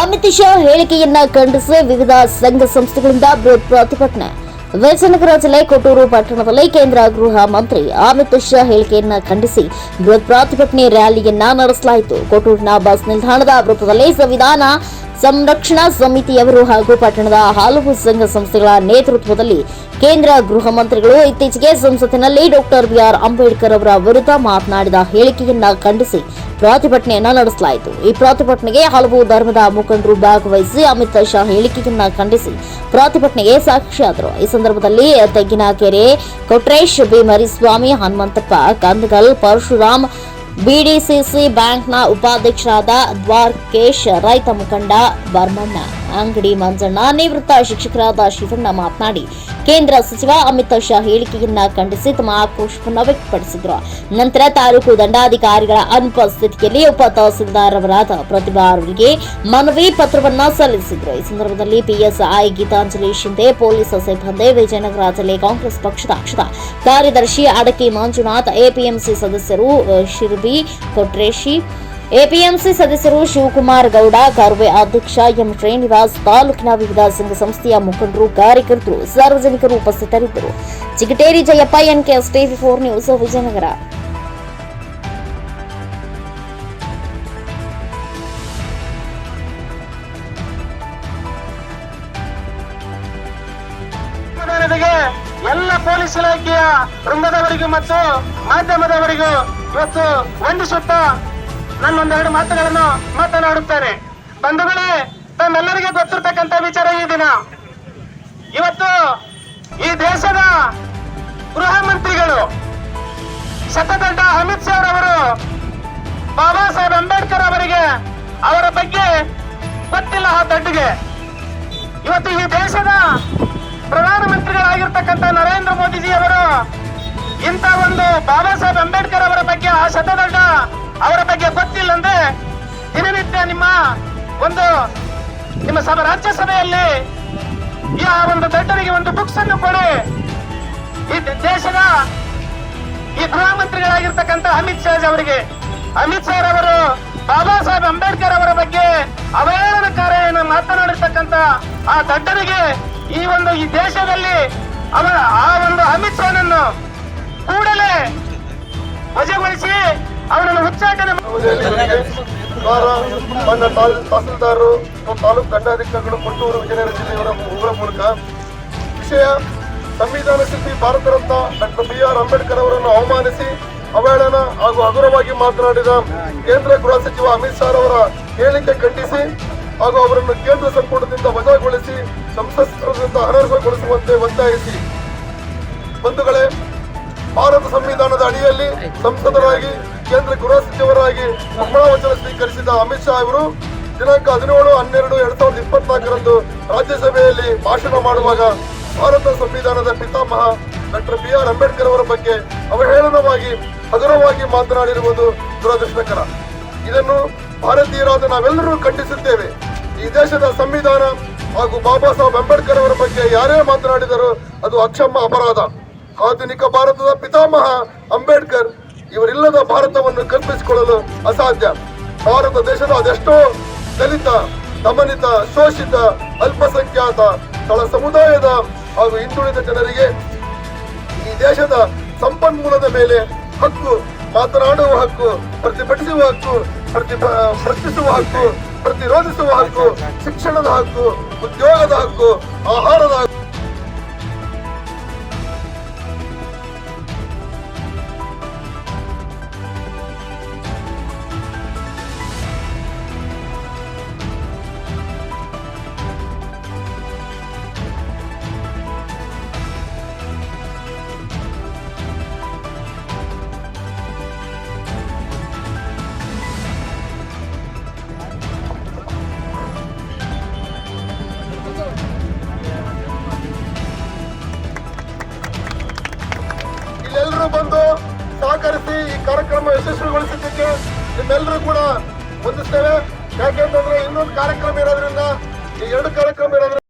ಅಮಿತ್ ಶಾ ಹೇಳಿಕೆಯನ್ನ ಖಂಡಿಸಿ ವಿವಿಧ ಸಂಘ ಸಂಸ್ಥೆಗಳಿಂದ ಬೃಹತ್ ಪ್ರತಿಭಟನೆ. ವಿಜಯನಗರ ಜಿಲ್ಲೆ ಕೊಟ್ಟೂರು ಪಟ್ಟಣದಲ್ಲಿ ಕೇಂದ್ರ ಗೃಹ ಮಂತ್ರಿ ಅಮಿತ್ ಶಾ ಹೇಳಿಕೆಯನ್ನ ಖಂಡಿಸಿ ಬೃಹತ್ ಪ್ರತಿಭಟನೆ ರ್ಯಾಲಿಯನ್ನ ನಡೆಸಲಾಯಿತು. ಕೊಟ್ಟೂರಿನ ಬಸ್ ನಿಲ್ದಾಣದ ವೃತ್ತದಲ್ಲಿ ಸಂವಿಧಾನ ಸಂರಕ್ಷಣಾ ಸಮಿತಿಯವರು ಹಾಗೂ ಪಟ್ಟಣದ ಹಲವು ಸಂಘ ಸಂಸ್ಥೆಗಳ ನೇತೃತ್ವದಲ್ಲಿ ಕೇಂದ್ರ ಗೃಹ ಮಂತ್ರಿಗಳು ಇತ್ತೀಚೆಗೆ ಸಂಸತ್ತಿನಲ್ಲಿ ಡಾಕ್ಟರ್ ಬಿಆರ್ ಅಂಬೇಡ್ಕರ್ ಅವರ ವಿರುದ್ಧ ಮಾತನಾಡಿದ ಹೇಳಿಕೆಯನ್ನ ಖಂಡಿಸಿ ಪ್ರತಿಭಟನೆಯನ್ನ ನಡೆಸಲಾಯಿತು. ಈ ಪ್ರತಿಭಟನೆಗೆ ಹಲವು ಧರ್ಮದ ಮುಖಂಡರು ಭಾಗವಹಿಸಿ ಅಮಿತ್ ಶಾ ಹೇಳಿಕೆಯನ್ನ ಖಂಡಿಸಿ ಪ್ರತಿಭಟನೆಗೆ ಸಾಕ್ಷಿಯಾದರು. ಈ ಸಂದರ್ಭದಲ್ಲಿ ತೆಗ್ಗಿನಕೆರೆ ಕೊಟ್ರೇಶ್ ಬಿ. ಮರಿಸ್ವಾಮಿ, ಹನುಮಂತಪ್ಪ, ಕಂದಗಲ್, ಪರಶುರಾಮ್ ಬಿಡಿಸಿಸಿ ಬ್ಯಾಂಕ್ನ ಉಪಾಧ್ಯಕ್ಷರಾದ ದ್ವಾರಕೇಶ್, ರೈತ ಮುಖಂಡ ಬರ್ಮಣ್ಣ. ಅಂಗಡಿ ಮಂಜಣ್ಣ ನಿವೃತ್ತ ಶಿಕ್ಷಕರಾದ ಶಿವಣ್ಣ ಮಾತನಾಡಿ, ಕೇಂದ್ರ ಸಚಿವ ಅಮಿತ್ ಶಾ ಹೇಳಿಕೆಯನ್ನ ಖಂಡಿಸಿ ತಮ್ಮ ಆಕ್ರೋಶವನ್ನು ವ್ಯಕ್ತಪಡಿಸಿದರು. ನಂತರ ತಾಲೂಕು ದಂಡಾಧಿಕಾರಿಗಳ ಅನುಪಸ್ಥಿತಿಯಲ್ಲಿ ಉಪ ತಹಸೀಲ್ದಾರ್ ಅವರಾದ ಪ್ರತಿಭಾ ಅವರಿಗೆ ಮನವಿ ಪತ್ರವನ್ನ ಸಲ್ಲಿಸಿದರು. ಈ ಸಂದರ್ಭದಲ್ಲಿ ಪಿಎಸ್ಐ ಗೀತಾಂಜಲಿ ಶಿಂದೆ ಪೊಲೀಸ್ ಸಿಬ್ಬಂದಿ, ವಿಜಯನಗರ ಜಿಲ್ಲೆ ಕಾಂಗ್ರೆಸ್ ಪಕ್ಷದ ಪಕ್ಷದ ಕಾರ್ಯದರ್ಶಿ ಅಡಕಿ ಮಂಜುನಾಥ್, ಎಪಿಎಂಸಿ ಸದಸ್ಯರು, ಶಿರ್ಬಿ ಕೊಟ್ರೇಶಿ ಎಪಿಎಂಸಿ ಸದಸ್ಯರು ಶಿವಕುಮಾರ್ ಗೌಡ, ಕಾರ್ವೆ ಅಧ್ಯಕ್ಷ ಎಂ ಶ್ರೀನಿವಾಸ್, ತಾಲೂಕಿನ ವಿವಿಧ ಸಂಘ ಸಂಸ್ಥೆಯ ಮುಖಂಡರು, ಕಾರ್ಯಕರ್ತರು, ಸಾರ್ವಜನಿಕರು ಉಪಸ್ಥಿತರಿದ್ದರು. Chigateri Jayappa NKS TV four news, Vijayanagara. ಎಲ್ಲ ಪೊಲೀಸ್ ಇಲಾಖೆಯ ವೃಂದದವರಿಗೂ ಮತ್ತು ಮಾಧ್ಯಮದವರಿಗೂ ಇವತ್ತು ವಂದಿಸುತ್ತಾ ನನ್ನೊಂದೆರಡು ಮಾತುಗಳನ್ನು ಮಾತನಾಡುತ್ತೇನೆ. ಬಂಧುಗಳೇ, ತನ್ನೆಲ್ಲರಿಗೆ ಗೊತ್ತಿರ್ತಕ್ಕಂಥ ವಿಚಾರ ಈ ದಿನ. ಇವತ್ತು ಈ ದೇಶದ ಗೃಹ ಮಂತ್ರಿಗಳು ಶತದಡ್ಡ ಅಮಿತ್ ಶಾ ಅವರು ಬಾಬಾ ಸಾಹೇಬ್ ಅಂಬೇಡ್ಕರ್ ಅವರಿಗೆ ಅವರ ಬಗ್ಗೆ ಗೊತ್ತಿಲ್ಲ ಆ ದಡ್ಡಿಗೆ. ಇವತ್ತು ಈ ದೇಶದ ಪ್ರಧಾನಮಂತ್ರಿಗಳಾಗಿರ್ತಕ್ಕಂಥ ನರೇಂದ್ರ ಮೋದಿಜಿ ಅವರು ಇಂಥ ಒಂದು ಬಾಬಾ ಸಾಹೇಬ್ ಅಂಬೇಡ್ಕರ್ ಅವರ ಬಗ್ಗೆ ಆ ಶತದಡ್ಡ ಅವರ ಬಗ್ಗೆ ಗೊತ್ತಿಲ್ಲ ಅಂದ್ರೆ ದಿನನಿತ್ಯ ನಿಮ್ಮ ಒಂದು ನಿಮ್ಮ ಸಭೆ ರಾಜ್ಯಸಭೆಯಲ್ಲಿ ಈ ಆ ಒಂದು ದಡ್ಡರಿಗೆ ಒಂದು ಬುಕ್ಸ್ ಅನ್ನು ಕೊಡಿ. ಈ ದೇಶದ ಈ ಗೃಹ ಮಂತ್ರಿಗಳಾಗಿರ್ತಕ್ಕಂಥ ಅಮಿತ್ ಶಾ ಅವರಿಗೆ. ಅಮಿತ್ ಶಾ ಅವರು ಬಾಬಾ ಸಾಹೇಬ್ ಅಂಬೇಡ್ಕರ್ ಅವರ ಬಗ್ಗೆ ಅವಹೇಳನಕಾರಿಯನ್ನು ಮಾತನಾಡಿರ್ತಕ್ಕಂಥ ಆ ದಡ್ಡರಿಗೆ ಈ ಒಂದು ಈ ದೇಶದಲ್ಲಿ ಅವರ ಆ ಒಂದು ಅಮಿತ್ ಶಾನನ್ನು ಕೂಡಲೇ ವಜಾಗೊಳಿಸಿ ಅವನನ್ನು ಉಚ್ಚಾಟನೆ ತಹಸೀಲ್ದಾರರು ತಾಲೂಕು ದಂಡಾಧಿಕಾರಿಗಳು ಕೊಟ್ಟೂರು ವಿಜಯನಗರ ಜಿಲ್ಲೆಯವರ ಇವರ ಮೂಲಕ ವಿಷಯ, ಸಂವಿಧಾನ ಶಿಲ್ಪಿ Bharat Ratna doctor B R Ambedkar ಅವರನ್ನು ಅವಮಾನಿಸಿ, ಅವಹೇಳನ ಹಾಗೂ ಹಗುರವಾಗಿ ಮಾತನಾಡಿದ ಕೇಂದ್ರ ಗೃಹ ಸಚಿವ ಅಮಿತ್ ಶಾ ಅವರ ಹೇಳಿಕೆ ಖಂಡಿಸಿ ಹಾಗೂ ಅವರನ್ನು ಕೇಂದ್ರ ಸಂಪುಟದಿಂದ ವಜಾಗೊಳಿಸಿ ಸಂಸತ್ತಿನಿಂದ ಅನರ್ಹಗೊಳಿಸುವಂತೆ ಒತ್ತಾಯಿಸಿ. ಬಂಧುಗಳೇ ಭಾರತ ಸಂವಿಧಾನದ ಅಡಿಯಲ್ಲಿ ಸಂಸದರಾಗಿ, ಕೇಂದ್ರ ಗೃಹ ಸಚಿವರಾಗಿ ಪ್ರಮಾಣ ವಚನ ಸ್ವೀಕರಿಸಿದ ಅಮಿತ್ ಶಾ ಅವರು ದಿನಾಂಕ ಹದಿನೇಳು, ಹನ್ನೆರಡು, ಎರಡ್ ಸಾವಿರದ ಇಪ್ಪತ್ನಾಲ್ಕರಂದು ರಾಜ್ಯಸಭೆಯಲ್ಲಿ ಭಾಷಣ ಮಾಡುವಾಗ ಭಾರತ ಸಂವಿಧಾನದ ಪಿತಾಮಹ ಡಾಕ್ಟರ್ ಬಿ ಆರ್ ಅಂಬೇಡ್ಕರ್ ಅವರ ಬಗ್ಗೆ ಅವಹೇಳನವಾಗಿ, ಹಗುರವಾಗಿ ಮಾತನಾಡಿರುವುದು ದುರದೃಷ್ಟಕರ. ಇದನ್ನು ಭಾರತೀಯರಾದ ನಾವೆಲ್ಲರೂ ಖಂಡಿಸುತ್ತೇವೆ. ಈ ದೇಶದ ಸಂವಿಧಾನ ಹಾಗೂ ಬಾಬಾ ಸಾಹೇಬ್ ಅಂಬೇಡ್ಕರ್ ಅವರ ಬಗ್ಗೆ ಯಾರೇ ಮಾತನಾಡಿದರೂ ಅದು ಅಕ್ಷಮ ಅಪರಾಧ. ಆಧುನಿಕ ಭಾರತದ ಪಿತಾಮಹ ಅಂಬೇಡ್ಕರ್ ಇವರಿಲ್ಲದ ಭಾರತವನ್ನು ಕಲ್ಪಿಸಿಕೊಳ್ಳಲು ಅಸಾಧ್ಯ. ಭಾರತ ದೇಶದ ಅದೆಷ್ಟೋ ದಲಿತ, ದಮನಿತ, ಶೋಷಿತ, ಅಲ್ಪಸಂಖ್ಯಾತ ತಳ ಸಮುದಾಯದ ಹಾಗೂ ಹಿಂದುಳಿದ ಜನರಿಗೆ ಈ ದೇಶದ ಸಂಪನ್ಮೂಲದ ಮೇಲೆ ಹಕ್ಕು, ಮಾತನಾಡುವ ಹಕ್ಕು, ಪ್ರತಿಭಟಿಸುವ ಹಕ್ಕು, ಪ್ರತಿ ಪ್ರಶ್ನಿಸುವ ಹಕ್ಕು, ಪ್ರತಿರೋಧಿಸುವ ಹಕ್ಕು, ಶಿಕ್ಷಣದ ಹಕ್ಕು, ಉದ್ಯೋಗದ ಹಕ್ಕು, ಆಹಾರದ ಇಲ್ಲೆಲ್ಲರೂ ಬಂದು ಸಹಕರಿಸಿ ಈ ಕಾರ್ಯಕ್ರಮ ಯಶಸ್ವಿಗೊಳಿಸಿದ್ದಕ್ಕೆ ನಿಮ್ಮೆಲ್ಲರೂ ಕೂಡ ವಂದಿಸ್ತೇವೆ. ಯಾಕೆಂತಂದ್ರೆ ಇನ್ನೊಂದು ಕಾರ್ಯಕ್ರಮ ಇರೋದ್ರಿಂದ ಈ ಎರಡು ಕಾರ್ಯಕ್ರಮ ಇರೋದ್ರಿಂದ